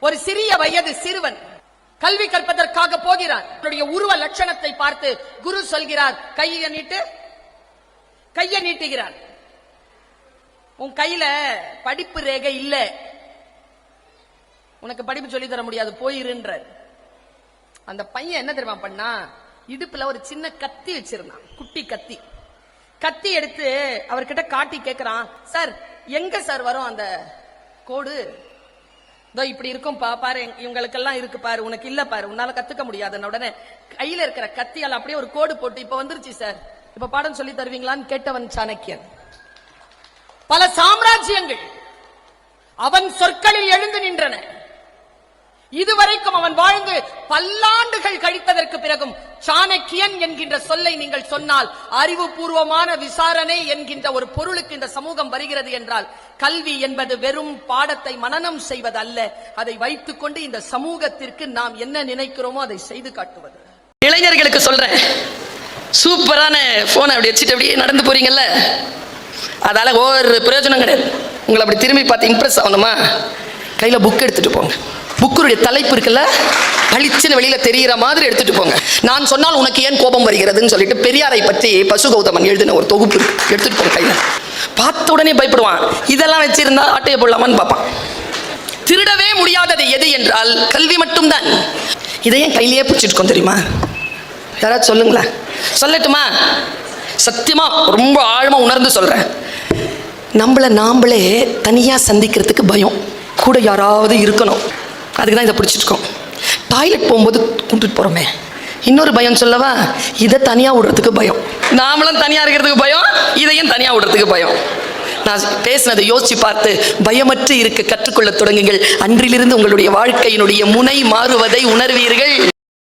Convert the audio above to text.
ஒரு சிறிய வயது சிறுவன் கல்வி கற்பதற்காக போகிறான் அவனுடைய உருவ லட்சணத்தை பார்த்து குரு சொல்கிறார் கையை நீட்டு கையை நீட்டுகிறான் உன் கையில படிப்பு ரேகை இல்ல. உனக்கு படிப்பு சொல்லி தர முடியாது போயிருன்ற. அந்த பையன் என்ன தெரியுமா பண்ணா? இடுப்புல ஒரு சின்ன கத்தி வச்சிருந்தான் குட்டி கத்தி. கத்தி எடுத்து அவர்கிட்ட காட்டி கேக்குறான் சார் எங்க சார் வரும் அந்த கோடு? இதோ இப்படி இருக்கும் பா பாரு இவங்களுக்கெல்லாம் இருக்கு பாரு உனக்கு இல்ல பாரு உன்னால கத்துக்க முடியாதுன்னு உடனே கையில இருக்கிற கத்தியால் அப்படியே ஒரு கோடு போட்டு இப்ப வந்துருச்சு சார் இப்ப பாடம் சொல்லி தருவீங்களான்னு கேட்டவன் சாணக்கியன். பல சாம்ராஜ்யங்கள் அவன் சொற்களில் எழுந்து நின்றன. இதுவரைக்கும் அவன் வாழ்ந்து பல்லாண்டுகள் கழித்ததற்கு பிறகும் சாணக்கியன் என்கின்ற சொல்லை நீங்கள் சொன்னால் அறிவுபூர்வமான விசாரணை என்கின்ற ஒரு பொருளுக்கு இந்த சமூகம் வருகிறது என்றால் கல்வி என்பது வெறும் பாடத்தை மனனம் செய்வது அல்ல அதை வைத்துக்கொண்டு இந்த சமூகத்திற்கு நாம் என்ன நினைக்கிறோமோ அதை செய்து காட்டுவது. இளைஞர்களுக்கு சொல்றேன். சூப்பரான போனை அப்படி வச்சுட்டு அப்படியே நடந்து போறீங்கல்ல? அதால ஒரு பிரயோஜனம் கிடையாது. உங்களை அப்படி திரும்பி பார்த்து இம்ப்ரெஸ் ஆகணுமா? கையில புக் எடுத்துட்டு போங்க. புக்குருடைய தலைப்பு இருக்குல்ல? பளிச்சுன்னு வெளியில தெரிகிற மாதிரி எடுத்துட்டு போங்க. நான் சொன்னால் உனக்கு ஏன் கோபம் வருகிறதுன்னு சொல்லிட்டு பெரியாரை பற்றி பசு கௌதமன் எழுதின ஒரு தொகுப்பு எடுத்துட்டு போங்க கையில். பார்த்த உடனே பயப்படுவான். இதெல்லாம் வச்சிருந்தா ஆட்டையை போடலாமான்னு பார்ப்பான். திருடவே முடியாதது எது என்றால் கல்வி மட்டும்தான். இதையும் கையிலேயே பிடிச்சிட்டு தெரியுமா? யாராவது சொல்லுங்களேன். சொல்லட்டுமா? சத்தியமா ரொம்ப ஆழமா உணர்ந்து சொல்றேன். நம்மளை நாம்ளே தனியா சந்திக்கிறதுக்கு பயம். கூட யாராவது இருக்கணும். அதுக்கு தான் இதை பிடிச்சிருக்கோம். டாய்லெட் போகும்போது கூப்பிட்டு போகிறோமே இன்னொரு பயம் சொல்லவா? இதை தனியாக விடுறதுக்கு பயம். நாமளும் தனியாக இருக்கிறதுக்கு பயம் இதையும் தனியாக விடுறதுக்கு பயம். நான் பேசினதை யோசிச்சு பார்த்து பயமற்று இருக்க கற்றுக்கொள்ள தொடங்குங்கள். அன்றிலிருந்து உங்களுடைய வாழ்க்கையினுடைய முனை மாறுவதை உணர்வீர்கள்.